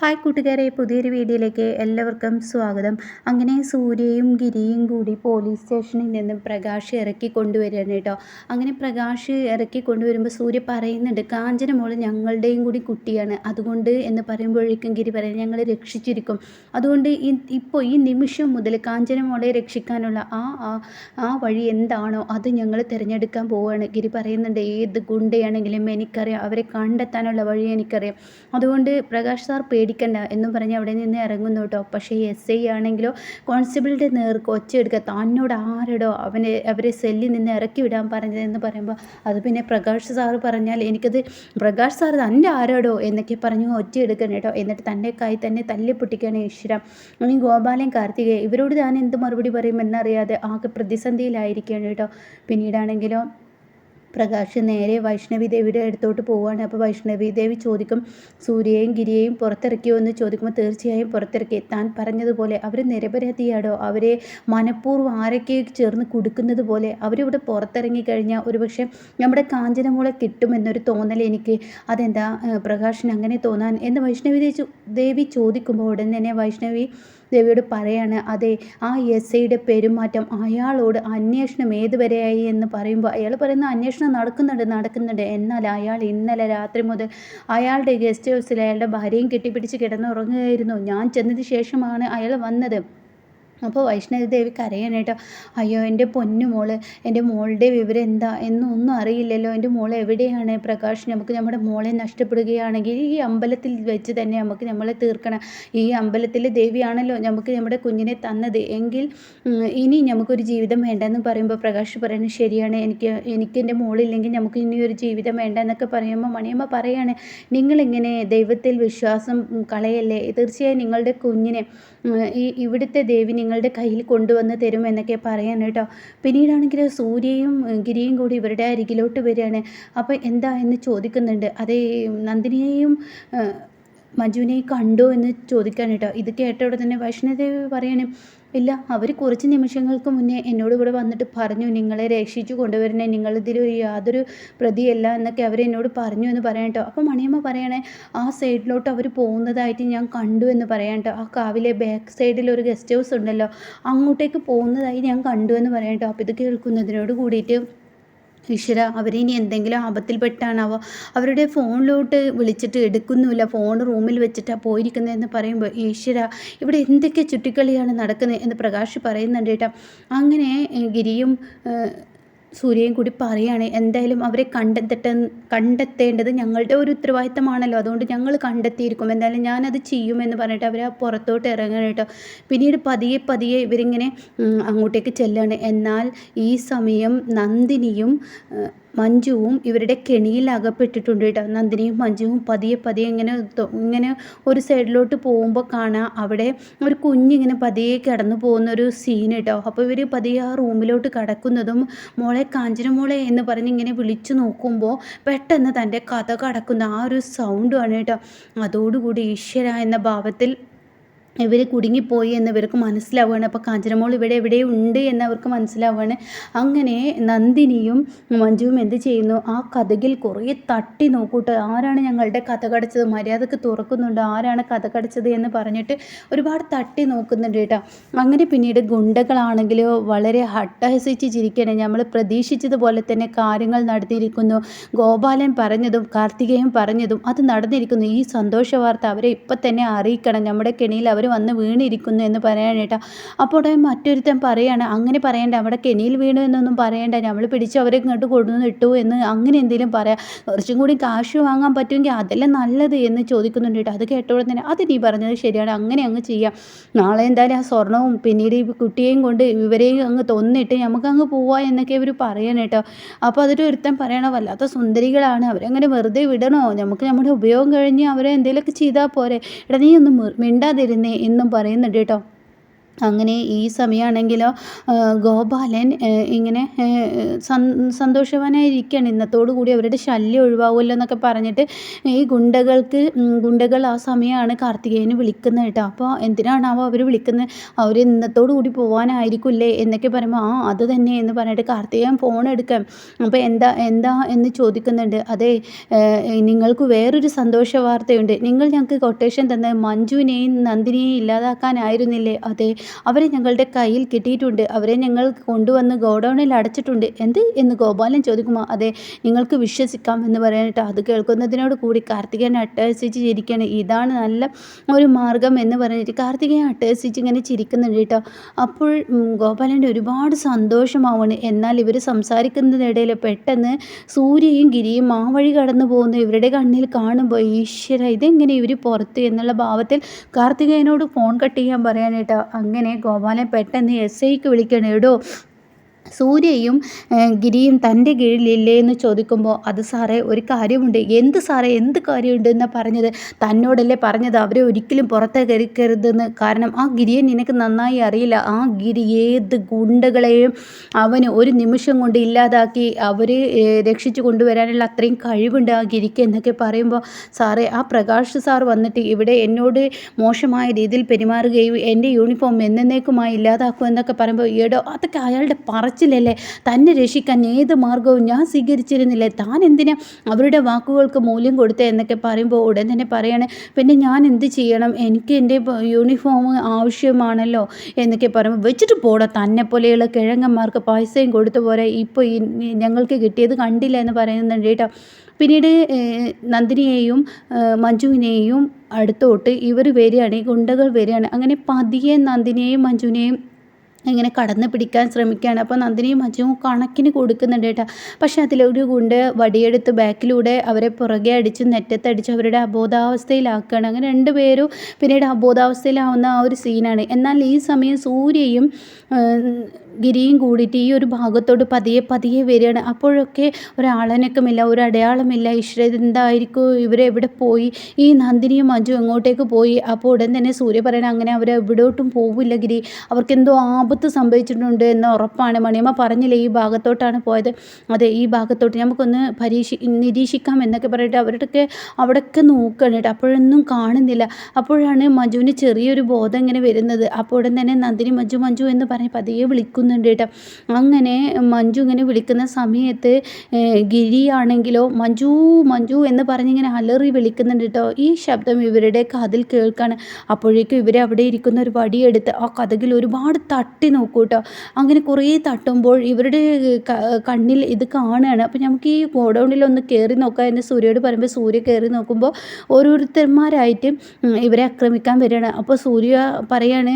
Hi കൂട്ടുകാരെ പുതിയൊരു വീഡിയോയിലേക്ക് എല്ലാവർക്കും സ്വാഗതം. അങ്ങനെ സൂര്യയും ഗിരിയും കൂടി പോലീസ് സ്റ്റേഷനിൽ നിന്ന് പ്രകാശ് ഇറക്കി കൊണ്ടുവരികയാണ് കേട്ടോ. അങ്ങനെ പ്രകാശ് ഇറക്കി കൊണ്ടുവരുമ്പോൾ സൂര്യ പറയുന്നുണ്ട് കാഞ്ചന മോൾ ഞങ്ങളുടെയും കൂടി കുട്ടിയാണ്. അതുകൊണ്ട് എന്ന് പറയുമ്പോഴേക്കും ഗിരി പറയും ഞങ്ങൾ രക്ഷിച്ചിരിക്കും. അതുകൊണ്ട് ഇപ്പോൾ ഈ നിമിഷം മുതൽ കാഞ്ചന മോളെ രക്ഷിക്കാനുള്ള ആ ആ വഴി എന്താണോ അത് ഞങ്ങൾ തിരഞ്ഞെടുക്കാൻ പോവുകയാണ് ഗിരി പറയുന്നുണ്ട് ഏത് ഗുണ്ടയാണെങ്കിലും എനിക്കറിയാം. അവരെ കണ്ടെത്താനുള്ള വഴി എനിക്കറിയാം. അതുകൊണ്ട് പ്രകാശ് സാർ പേടിക്കണ്ട എന്നും പറഞ്ഞ് അവിടെ നിന്ന് ഇറങ്ങുന്നു കേട്ടോ. പക്ഷേ എസ് ഐ ആണെങ്കിലോ കോൺസ്റ്റബിളിന്റെ നേർക്ക് ഒച്ചയെടുക്കുക തന്നോട് ആരടോ അവനെ അവരെ സെല്ലിൽ നിന്ന് ഇറക്കി വിടാൻ പറഞ്ഞതെന്ന് പറയുമ്പോൾ അത് പിന്നെ പ്രകാശ് സാറ് പറഞ്ഞാൽ എനിക്കത് പ്രകാശ് സാർ തന്റെ ആരോടോ എന്നൊക്കെ പറഞ്ഞു ഒച്ചയെടുക്കണം കേട്ടോ. എന്നിട്ട് തന്റെ കൈ തന്നെ തല്ലി പൊട്ടിക്കുകയാണ് ഈശ്വരം. ഇനി ഗോപാലൻ കാർത്തികേ ഇവരോട് ഞാൻ എന്ത് മറുപടി പറയുമെന്നറിയാതെ ആകെ പ്രതിസന്ധിയിലായിരിക്കുകയാണ് കേട്ടോ. പിന്നീടാണെങ്കിലോ പ്രകാശ് നേരെ വൈഷ്ണവി ദേവിയുടെ അടുത്തോട്ട് പോവുകയാണ്. അപ്പോൾ വൈഷ്ണവി ദേവി ചോദിക്കും സൂര്യയെയും ഗിരിയെയും പുറത്തിറക്കിയോ? എന്ന് ചോദിക്കുമ്പോൾ തീർച്ചയായും പുറത്തിറക്കി. താൻ പറഞ്ഞതുപോലെ അവർ നിരപരാധിയാടോ? അവരെ മനഃപൂർവം ആരൊക്കെ ചേർന്ന് കൊടുക്കുന്നത് പോലെ അവരിവിടെ പുറത്തിറങ്ങി കഴിഞ്ഞാൽ ഒരുപക്ഷെ നമ്മുടെ കാഞ്ചനമൂളെ കിട്ടുമെന്നൊരു തോന്നൽ എനിക്ക് അതെന്താ പ്രകാശിന് അങ്ങനെ തോന്നാൻ എന്ന് വൈഷ്ണവി ദേവി ചോദിക്കുമ്പോൾ ഉടൻ തന്നെ വൈഷ്ണവി ദേവിയോട് പറയാണ് അതെ ആ എസ് ഐയുടെ പെരുമാറ്റം അയാളോട് അന്വേഷണം ഏതുവരെയായി? എന്ന് പറയുമ്പോൾ അയാൾ പറയുന്ന അന്വേഷണം നടക്കുന്നുണ്ട് നടക്കുന്നുണ്ട്. എന്നാൽ അയാൾ ഇന്നലെ രാത്രി മുതൽ അയാളുടെ ഗസ്റ്റ് ഹൗസിൽ അയാളുടെ ഭാര്യയും കെട്ടിപ്പിടിച്ച് കിടന്നുറങ്ങുകയായിരുന്നു. ഞാൻ ചെന്നതിന് ശേഷമാണ് അയാൾ വന്നത്. അപ്പോൾ വൈഷ്ണവി ദേവി കരയാനായിട്ട് അയ്യോ എന്റെ പൊന്നു മോൾ എന്റെ മോളുടെ വിവരം എന്താ എന്നൊന്നും അറിയില്ലല്ലോ. എന്റെ മോൾ എവിടെയാണ്? പ്രകാശ് നമുക്ക് നമ്മുടെ മോളെ നഷ്ടപ്പെടുകയാണെങ്കിൽ ഈ അമ്പലത്തിൽ വെച്ച് തന്നെ നമുക്ക് നമ്മളെ തീർക്കണം. ഈ അമ്പലത്തിലെ ദേവിയാണല്ലോ നമുക്ക് നമ്മുടെ കുഞ്ഞിനെ തന്നത്. എങ്കിൽ ഇനി നമുക്കൊരു ജീവിതം വേണ്ടെന്ന് പറയുമ്പോൾ പ്രകാശ് പറയുന്നത് ശരിയാണ്. എനിക്ക് എനിക്ക് എന്റെ മോളില്ലെങ്കിൽ നമുക്ക് ഇനി ഒരു ജീവിതം വേണ്ട എന്നൊക്കെ പറയുമ്പോൾ മണിയമ്മ പറയാണ് നിങ്ങളിങ്ങനെ ദൈവത്തിൽ വിശ്വാസം കളയല്ലേ? തീർച്ചയായും നിങ്ങളുടെ കുഞ്ഞിനെ ഈ ഇവിടുത്തെ ദേവി നിങ്ങളുടെ കയ്യിൽ കൊണ്ടുവന്ന് തരും എന്നൊക്കെ പറയാൻ കേട്ടോ. പിന്നീടാണെങ്കിൽ സൂര്യയും ഗിരിയും കൂടി ഇവരുടെ അരികിലോട്ട് വരികയാണ്. അപ്പോൾ എന്താ എന്ന് ചോദിക്കുന്നുണ്ട്. അതേ നന്ദിനിയെയും മഞ്ജുവിനെയും കണ്ടോ എന്ന് ചോദിക്കാൻ ഇത് കേട്ട ഉടനെ തന്നെ വൈഷ്ണദേവി പറയണേ ഇല്ല അവർ കുറച്ച് നിമിഷങ്ങൾക്ക് മുന്നേ എന്നോട് ഇവിടെ വന്നിട്ട് പറഞ്ഞു നിങ്ങളെ രക്ഷിച്ചു കൊണ്ടുവരണേ നിങ്ങളിതിൽ യാതൊരു പ്രതിയല്ല എന്നൊക്കെ അവർ എന്നോട് പറഞ്ഞു എന്ന് പറയാം കേട്ടോ. അപ്പോൾ മണിയമ്മ പറയണേ ആ സൈഡിലോട്ട് അവർ പോകുന്നതായിട്ട് ഞാൻ കണ്ടു എന്ന് പറയാം കേട്ടോ. ആ കാവിലെ ബാക്ക് സൈഡിൽ ഒരു ഗസ്റ്റ് ഹൗസ് ഉണ്ടല്ലോ അങ്ങോട്ടേക്ക് പോകുന്നതായി ഞാൻ കണ്ടു എന്ന് പറയാം കേട്ടോ. അപ്പോൾ ഇത് കേൾക്കുന്നതിനോട് കൂടിയിട്ട് ഈശ്വര ഇനി എന്തെങ്കിലും ആപത്തിൽപ്പെട്ടാണാവോ? അവരുടെ ഫോണിലോട്ട് വിളിച്ചിട്ട് എടുക്കുന്നുമില്ല. ഫോൺ റൂമിൽ വെച്ചിട്ടാണ് പോയിരിക്കുന്നതെന്ന് പറയുമ്പോൾ ഈശ്വര ഇവിടെ എന്തൊക്കെ ചുറ്റിക്കളിയാണ് നടക്കുന്നത്? എന്ന് പ്രകാശ് പറയുന്നുണ്ട് കേട്ടോ. അങ്ങനെ ഗിരിയും സൂര്യയും കൂടി പറയുകയാണ് എന്തായാലും അവരെ കണ്ടെത്തട്ടെ കണ്ടെത്തേണ്ടത് ഞങ്ങളുടെ ഒരു ഉത്തരവാദിത്തമാണല്ലോ. അതുകൊണ്ട് ഞങ്ങൾ കണ്ടെത്തിയിരിക്കും. എന്തായാലും ഞാനത് ചെയ്യുമെന്ന് പറഞ്ഞിട്ട് അവർ പുറത്തോട്ട് ഇറങ്ങണം കേട്ടോ. പിന്നീട് പതിയെ പതിയെ ഇവരിങ്ങനെ അങ്ങോട്ടേക്ക് ചെല്ലാണ്. എന്നാൽ ഈ സമയം നന്ദിനിയും മഞ്ജുവും ഇവരുടെ കെണിയിൽ അകപ്പെട്ടിട്ടുണ്ട് കേട്ടോ. നന്ദിനിയും മഞ്ജുവും പതിയെ പതിയെ ഇങ്ങനെ ഇങ്ങനെ ഒരു സൈഡിലോട്ട് പോകുമ്പോൾ കാണാം അവിടെ ഒരു കുഞ്ഞിങ്ങനെ പതിയെ കിടന്നു പോകുന്ന ഒരു സീൻ കേട്ടോ. അപ്പോൾ ഇവർ പതിയെ ആ റൂമിലോട്ട് കടക്കുന്നതും മോളെ കാഞ്ചന മോളെ എന്ന് പറഞ്ഞ് ഇങ്ങനെ വിളിച്ചു നോക്കുമ്പോൾ പെട്ടെന്ന് തന്റെ കഥ കടക്കുന്ന ആ ഒരു സൗണ്ടുമാണ് കേട്ടോ. അതോടുകൂടി ഈശ്വര എന്ന ഭാവത്തിൽ ഇവർ കുടുങ്ങിപ്പോയി എന്ന് ഇവർക്ക് മനസ്സിലാവുകയാണ്. അപ്പോൾ കാഞ്ചനമോൾ ഇവിടെ എവിടെ ഉണ്ട് എന്ന് അവർക്ക് മനസ്സിലാവുകയാണ്. അങ്ങനെ നന്ദിനിയും മഞ്ജുവും എന്ത് ചെയ്യുന്നു? ആ കഥകിൽ കുറേ തട്ടി നോക്കൂട്ട്. ആരാണ് ഞങ്ങളുടെ കഥ കടച്ചത്? മര്യാദയ്ക്ക് തുറക്കുന്നുണ്ട്. ആരാണ് കഥ കടച്ചത് എന്ന് പറഞ്ഞിട്ട് ഒരുപാട് തട്ടി നോക്കുന്നുണ്ട് കേട്ടോ. അങ്ങനെ പിന്നീട് ഗുണ്ടകളാണെങ്കിൽ വളരെ ഹട്ടഹസിച്ച് ചിരിക്കണേ നമ്മൾ പ്രതീക്ഷിച്ചതുപോലെ തന്നെ കാര്യങ്ങൾ നടത്തിയിരിക്കുന്നു. ഗോപാലൻ പറഞ്ഞതും കാർത്തികേയൻ പറഞ്ഞതും അത് നടന്നിരിക്കുന്നു. ഈ സന്തോഷ വാർത്ത അവരെ ഇപ്പം തന്നെ അറിയിക്കണം. നമ്മുടെ കെണിയിൽ അവർ വന്ന് വീണിരിക്കുന്നു എന്ന് പറയാനേട്ടാ അപ്പോൾ ഉടനെ മറ്റൊരുത്തൻ പറയാണ് അങ്ങനെ പറയണ്ട അവിടെ കെനിയിൽ വീണു എന്നൊന്നും പറയണ്ട. നമ്മൾ പിടിച്ച് അവരെ ഇങ്ങോട്ട് കൊണ്ടുവന്നിട്ടു എന്ന് അങ്ങനെ എന്തെങ്കിലും പറയാം. കുറച്ചും കൂടി കാശ് വാങ്ങാൻ പറ്റുമെങ്കിൽ അതെല്ലാം നല്ലത് എന്ന് ചോദിക്കുന്നുണ്ട് കേട്ടോ. അത് കേട്ടോടെ തന്നെ അത് നീ പറഞ്ഞത് ശരിയാണ് അങ്ങനെ അങ്ങ് ചെയ്യാം. നാളെ എന്തായാലും ആ സ്വർണവും പിന്നീട് ഈ കുട്ടിയെയും കൊണ്ട് ഇവരെയും അങ്ങ് തൊന്നിട്ട് നമുക്ക് അങ്ങ് പോവാ എന്നൊക്കെ ഇവർ പറയണം കേട്ടോ. അപ്പോൾ അതൊരു ഒരുത്തൻ പറയണം വല്ലാത്ത സുന്ദരികളാണ്. അവരങ്ങനെ വെറുതെ വിടണോ? നമുക്ക് നമ്മുടെ ഉപയോഗം കഴിഞ്ഞ് അവരെ എന്തെങ്കിലുമൊക്കെ ചെയ്താൽ പോരെ. എടാ നീ ഒന്ന് മിണ്ടാതിരുന്നേ. എന്നും പറയുന്നുണ്ട് കേട്ടോ. അങ്ങനെ ഈ സമയമാണെങ്കിലോ ഗോപാലൻ ഇങ്ങനെ സന്തോഷവാനായിരിക്കുകയാണ് ഇന്നത്തോടു കൂടി അവരുടെ ശല്യം ഒഴിവാകുമല്ലോ എന്നൊക്കെ പറഞ്ഞിട്ട് ഈ ഗുണ്ടകൾക്ക് ഗുണ്ടകൾ ആ സമയമാണ് കാർത്തികേയനെ വിളിക്കുന്നത് കേട്ടോ. അപ്പോൾ എന്തിനാണാവോ അവർ വിളിക്കുന്നത് അവർ ഇന്നത്തോടു കൂടി പോകാനായിരിക്കില്ലേ എന്നൊക്കെ പറയുമ്പോൾ ആ അത് തന്നെ എന്ന് പറഞ്ഞിട്ട് കാർത്തികേയൻ ഫോൺ എടുക്കാം. അപ്പോൾ എന്താ എന്താ എന്ന് ചോദിക്കുന്നുണ്ട്. അതെ നിങ്ങൾക്ക് വേറൊരു സന്തോഷ വാർത്തയുണ്ട് നിങ്ങൾ ഞങ്ങൾക്ക് കൊട്ടേഷൻ തന്ന മഞ്ജുവിനെയും നന്ദിനിയെയും ഇല്ലാതാക്കാനായിരുന്നില്ലേ? അതെ അവരെ ഞങ്ങളുടെ കയ്യിൽ കിട്ടിയിട്ടുണ്ട്. അവരെ ഞങ്ങൾ കൊണ്ടുവന്ന് ഗോഡൗണിൽ അടച്ചിട്ടുണ്ട്. എന്ത് എന്ന് ഗോപാലൻ ചോദിക്കുമോ അതെ നിങ്ങൾക്ക് വിശ്വസിക്കാം എന്ന് പറയാനിട്ട് അത് കേൾക്കുന്നതിനോട് കൂടി കാർത്തികേയൻ അട്ടഹസിച്ച് ചിരിക്കുകയാണ്. ഇതാണ് നല്ല ഒരു മാർഗം എന്ന് പറഞ്ഞിട്ട് കാർത്തികേയൻ അട്ടഹസിച്ച് ഇങ്ങനെ ചിരിക്കുന്നുണ്ട് കേട്ടോ. അപ്പോൾ ഗോപാലന്റെ ഒരുപാട് സന്തോഷമാവാണ് എന്നാൽ ഇവർ സംസാരിക്കുന്നതിനിടയിൽ പെട്ടെന്ന് സൂര്യയും ഗിരിയും ആ വഴി കടന്നു പോകുന്ന. ഇവരുടെ കണ്ണിൽ കാണുമ്പോൾ ഈശ്വര ഇതെങ്ങനെ ഇവർ പുറത്ത്? എന്നുള്ള ഭാവത്തിൽ കാർത്തികേയനോട് ഫോൺ കട്ട് ചെയ്യാൻ പറയാനായിട്ടോ അങ്ങനെ അങ്ങനെ ഗോപാലൻ പെട്ടെന്ന് എസ് ഐക്ക് വിളിക്കണം എടോ സൂര്യയും ഗിരിയും തന്റെ കീഴിലില്ലേ എന്ന് ചോദിക്കുമ്പോൾ അത് സാറേ ഒരു കാര്യമുണ്ട്. എന്ത് സാറേ എന്ത് കാര്യമുണ്ട് എന്നാണ് പറഞ്ഞത്? തന്നോടല്ലേ പറഞ്ഞത്? അവരെ ഒരിക്കലും പുറത്തേക്കരുതെന്ന് കാരണം ആ ഗിരിയെ നിനക്ക് നന്നായി അറിയില്ല. ആ ഗിരി ഏത് ഗുണ്ടകളെയും അവന് ഒരു നിമിഷം കൊണ്ട് ഇല്ലാതാക്കി അവരെ രക്ഷിച്ചു കൊണ്ടുവരാനുള്ള അത്രയും കഴിവുണ്ട് ആ ഗിരിക്ക് എന്നൊക്കെ പറയുമ്പോൾ സാറേ ആ പ്രകാശ് സാർ വന്നിട്ട് ഇവിടെ എന്നോട് മോശമായ രീതിയിൽ പെരുമാറുകയും എന്റെ യൂണിഫോം എന്നേക്കുമായി ഇല്ലാതാക്കുമെന്നൊക്കെ പറയുമ്പോൾ ഏടോ അതൊക്കെ അയാളുടെ പറച്ച് പറച്ചിലല്ലേ? തന്നെ രക്ഷിക്കാൻ ഏത് മാർഗവും ഞാൻ സ്വീകരിച്ചിരുന്നില്ലേ? താൻ എന്തിനാ അവരുടെ വാക്കുകൾക്ക് മൂല്യം കൊടുത്തേ എന്നൊക്കെ പറയുമ്പോൾ ഉടൻ തന്നെ പറയാണ് പിന്നെ ഞാൻ എന്ത് ചെയ്യണം? എനിക്ക് എന്റെ യൂണിഫോം ആവശ്യമാണല്ലോ എന്നൊക്കെ പറയുമ്പോൾ വെച്ചിട്ട് പോടാ തന്നെ പോലെയുള്ള കിഴങ്ങന്മാർക്ക് പൈസയും കൊടുത്തു പോരാ. ഇപ്പോൾ ഞങ്ങൾക്ക് കിട്ടിയത് കണ്ടില്ല എന്ന് പറയുന്നുണ്ട് കേട്ടോ. പിന്നീട് നന്ദിനിയെയും മഞ്ജുവിനെയും അടുത്തോട്ട് ഇവർ വരികയാണ് ഈ ഗുണ്ടകൾ വരികയാണ്. അങ്ങനെ പതിയെ നന്ദിനിയെയും മഞ്ജുവിനെയും ഇങ്ങനെ കടന്ന് പിടിക്കാൻ ശ്രമിക്കുകയാണ്. അപ്പോൾ നന്ദിനിയും അജുവും കണക്കിന് കൊടുക്കുന്നുണ്ട് കേട്ടോ. പക്ഷേ അതിലൊരു ഗുണ്ട് വടിയെടുത്ത് ബാക്കിലൂടെ അവരെ പുറകെ അടിച്ച് നെറ്റത്തടിച്ച് അവരുടെ അബോധാവസ്ഥയിലാക്കുകയാണ്. അങ്ങനെ രണ്ടുപേരും പിന്നീട് അബോധാവസ്ഥയിലാവുന്ന ആ ഒരു സീനാണ് എന്നാൽ ഈ സമയം സൂര്യയും ഗിരിയും കൂടിയിട്ട് ഈ ഒരു ഭാഗത്തോട് പതിയെ പതിയെ വരികയാണ്. അപ്പോഴൊക്കെ ഒരാളനക്കമില്ല ഒരു അടയാളമില്ല. ഈശ്വര എന്തായിരിക്കും ഇവരെവിടെ പോയി? ഈ നന്ദിനിയും മഞ്ജു എങ്ങോട്ടേക്ക് പോയി? അപ്പോൾ ഉടൻ തന്നെ സൂര്യ പറയണം അങ്ങനെ അവർ എവിടോട്ടും പോവില്ല ഗിരി. അവർക്ക് എന്തോ ആപത്ത് സംഭവിച്ചിട്ടുണ്ട് എന്ന ഉറപ്പാണ്. മണിയമ്മ പറഞ്ഞില്ലേ ഈ ഭാഗത്തോട്ടാണ് പോയത്. അതെ ഈ ഭാഗത്തോട്ട്. നമുക്കൊന്ന് പരീക്ഷ നിരീക്ഷിക്കാം എന്നൊക്കെ പറഞ്ഞിട്ട് അവരുടെയൊക്കെ അവിടെയൊക്കെ നോക്കുകയാണ് കേട്ടോ. അപ്പോഴൊന്നും കാണുന്നില്ല. അപ്പോഴാണ് മഞ്ജുവിന് ചെറിയൊരു ബോധം ഇങ്ങനെ വരുന്നത്. അപ്പോൾ ഉടൻ തന്നെ നന്ദിനി മഞ്ജു മഞ്ജു എന്ന് പറഞ്ഞ് പതിയെ വിളിക്കുന്നു. വിളിക്കുന്നുണ്ട് കേട്ടോ. അങ്ങനെ മഞ്ജു ഇങ്ങനെ വിളിക്കുന്ന സമയത്ത് ഗിരിയാണെങ്കിലോ മഞ്ജു മഞ്ജു എന്ന് പറഞ്ഞിങ്ങനെ അലറി വിളിക്കുന്നുണ്ട് കേട്ടോ. ഈ ശബ്ദം ഇവരുടെ കാതിൽ കേൾക്കാണ്. അപ്പോഴേക്കും ഇവരെ അവിടെ ഇരിക്കുന്ന ഒരു വടിയെടുത്ത് ആ കഥകിൽ ഒരുപാട് തട്ടി നോക്കൂ കേട്ടോ. അങ്ങനെ കുറേ തട്ടുമ്പോൾ ഇവരുടെ കണ്ണിൽ ഇത് കാണുകയാണ്. അപ്പോൾ നമുക്ക് ഈ ഗോഡൗണിൽ ഒന്ന് കയറി നോക്കാം എന്ന് സൂര്യയോട് പറയുമ്പോൾ സൂര്യ കയറി നോക്കുമ്പോൾ ഓരോരുത്തന്മാരായിട്ട് ഇവരെ ആക്രമിക്കാൻ വരികയാണ്. അപ്പോൾ സൂര്യ പറയാണ്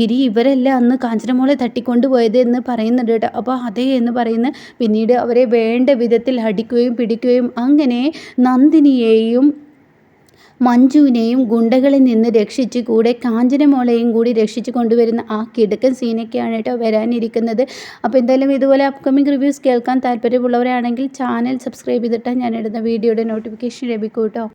ഗിരി ഇവരെല്ലാം അന്ന് കാഞ്ചനമോളെ തട്ടിക്കൊണ്ടുപോയത് എന്ന് പറയുന്നുണ്ട് കേട്ടോ. അപ്പോൾ അതേ എന്ന് പറയുന്ന പിന്നീട് അവരെ വേണ്ട വിധത്തിൽ അടിക്കുകയും പിടിക്കുകയും അങ്ങനെ നന്ദിനിയെയും മഞ്ജുവിനെയും ഗുണ്ടകളിൽ നിന്ന് രക്ഷിച്ച് കൂടെ കാഞ്ചനമോളെയും കൂടി രക്ഷിച്ച് കൊണ്ടുവരുന്ന ആ കിടക്കൻ സീനൊക്കെയാണ് കേട്ടോ വരാനിരിക്കുന്നത്. അപ്പോൾ എന്തായാലും ഇതുപോലെ അപ്കമിങ് റിവ്യൂസ് കേൾക്കാൻ താല്പര്യമുള്ളവരാണെങ്കിൽ ചാനൽ സബ്സ്ക്രൈബ് ചെയ്തിട്ടാണ് ഞാനിടുന്ന വീഡിയോയുടെ നോട്ടിഫിക്കേഷൻ ലഭിക്കും കേട്ടോ.